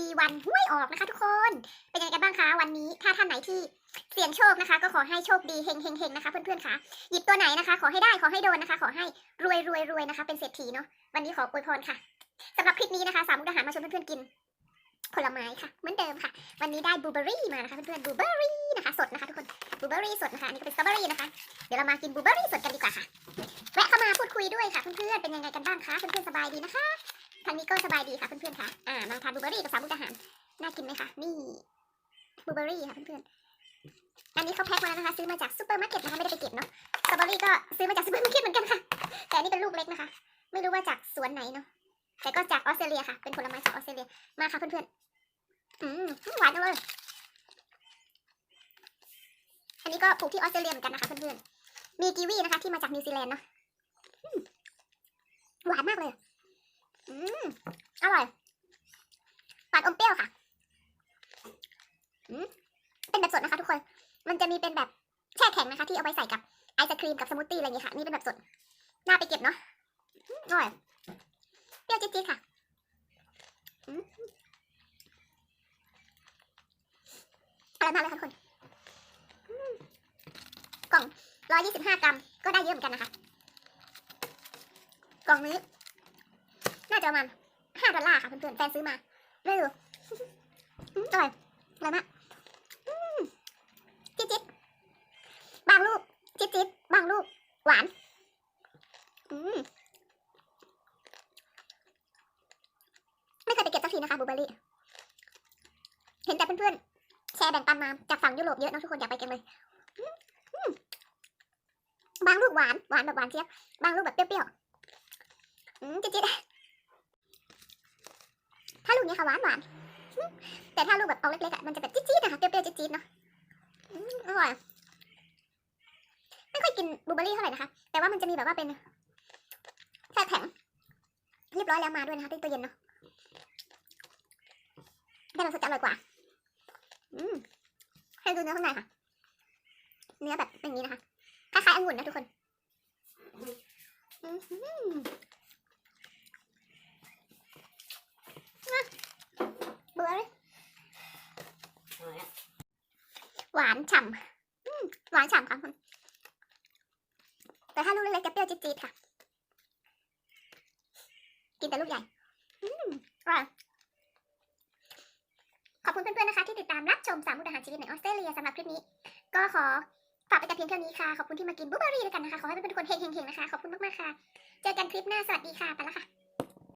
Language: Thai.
ดีวันห้วยออกนะคะทุกคน เป็นยังไงกันบ้างคะวันนี้ถ้าท่านไหนที่เสี่ยงโชคนะคะ ก็ขอให้โชคดีเฮงเฮงเฮงนะคะเพื่อนๆค่ะหยิบตัวไหนนะคะ ขอให้ได้ขอให้โดนนะคะ ขอให้รวยรวยรวยนะคะ เป็นเศรษฐีเนาะวันนี้ขออวยพรค่ะสำหรับคลิปนี้นะคะสามมุกดาหารมาชวนเพื่อนๆกิน ผลไม้ค่ะเหมือนเดิมค่ะ วันนี้ได้บลูเบอร์รี่มานะคะเพื่อนๆบลูเบอร์รี่นะคะสดนะคะทุกคนบลูเบอร์รี่สดนะคะอันนี่ก็เป็นสตรอเบอร์รี่นะคะเดี๋ยวเรามากินบลูเบอร์รี่สดกันดีกว่าค่ะแวะเข้ามาพูดคุยด้วยค่ะเพื่อนๆเป็นยังไงกันบ้างคะเพื่อนๆสบายดีนะคะ ทางนี้ก็สบายดีค่ะเพื่อนๆค่ะ อ่ามาทานบลูเบอร์รี่กับสามุกดาหาร น่ากินไหมคะ นี่บลูเบอร์รี่ค่ะเพื่อนๆ อันนี้เขาแพ็คมาแล้วนะคะ ซื้อมาจากซูเปอร์มาร์เก็ตนะคะ ไม่ได้ไปเก็บเนาะสตรอเบอรี่ก็ซื้อมาจากซูเปอร์มาร์เก็ตเหมือนกันค่ะ แต่อันนี้เป็นลูกเล็กนะคะ ไม่รู้ว่าจากสวนไหนเนาะ แต่ก็จากออสเตรเลียค่ะ เป็นผลไม้จากออสเตรเลีย มาค่ะเพื่อนๆ อืมหวานจังเลย อันนี้ก็ปลูกที่ออสเตรเลียเหมือนกันนะคะเพื่อนๆ มีกีวีนะคะที่มาจากนิวซีแลนด์เนาะหวานมากเลย อืมอร่อยหวานอมเปรี้ยวค่ะอืมเป็นแบบสดนะคะทุกคน มันจะมีเป็นแบบแช่แข็งนะคะ ที่เอาไว้ใส่กับไอศครีมกับสมูทตี้อะไรอย่างเงี้ยค่ะ นี่เป็นแบบสด น่าไปเก็บเนาะอร่อย เปรี้ยวจี๊ดๆค่ะอร่อยมากเลยค่ะทุกคน กล่องร้อยยี่สิบห้ากรัม ก็ได้เยอะเหมือนกันนะคะ กล่องนี้ น่าจะประมาณห้าดอลลาร์ค่ะเพื่อนๆแฟนซื้อมาไม่รู้อืมอร่อยอร่อยมากจิ๊ดจิ๊ดบางลูกจิ๊ดจิ๊ดบางลูก หวาน อืมไม่เคยไปเก็บสักทีนะคะบูเบอร์รี่ เห็นแต่เพื่อนๆแชร์แบ่งปันมาจากฝั่งยุโรปเยอะนอะทุกคนอยากไปกันเลยบางลูกหวานหวานแบบหวานเจี๊ยบบางลูกแบบเปรี้ยวๆอืมจิ๊ด ถ้าลูกนี้ค่ะหวานหวานแต่ถ้าลูกแบบเอาเล็กๆอะมันจะแบบจี๊ดๆนะคะเปรี้ยวๆจี๊ดๆเนาะอร่อยไม่ค่อยกินบลูเบอร์รี่เท่าไหร่นะคะ แต่ว่ามันจะมีแบบว่าเป็นแช่แข็งเรียบร้อยแล้วมาด้วยนะคะที่ตู้เย็นเนาะแต่มันสดจะอร่อยกว่า อืมให้ดูเนื้อข้างในค่ะ เนื้อแบบอย่างนี้นะคะ คล้ายๆองุ่นนะทุกคน อื้อหืออะเบื่อเลย หวานฉ่ำอืมหวานฉ่ำค่ะคุณแต่ถ้าลูกเล็กๆจะเปรี้ยวจี๊ดๆค่ะ กินแต่ลูกใหญ่อืมอร่อยขอบคุณเพื่อนๆนะคะ ที่ติดตามรับชมสามมุกดาหารชีวิตในออสเตรเลียสำหรับคลิปนี้ ก็ขอฝากไปแต่เพียงเท่านี้ค่ะ ขอบคุณที่มากินบลูเบอร์รี่ด้วยกันนะคะ ขอให้เพื่อนๆทุกคนเฮงๆๆนะคะ ขอบคุณมากๆค่ะ เจอกันคลิปหน้า สวัสดีค่ะ ไปแล้วค่ะ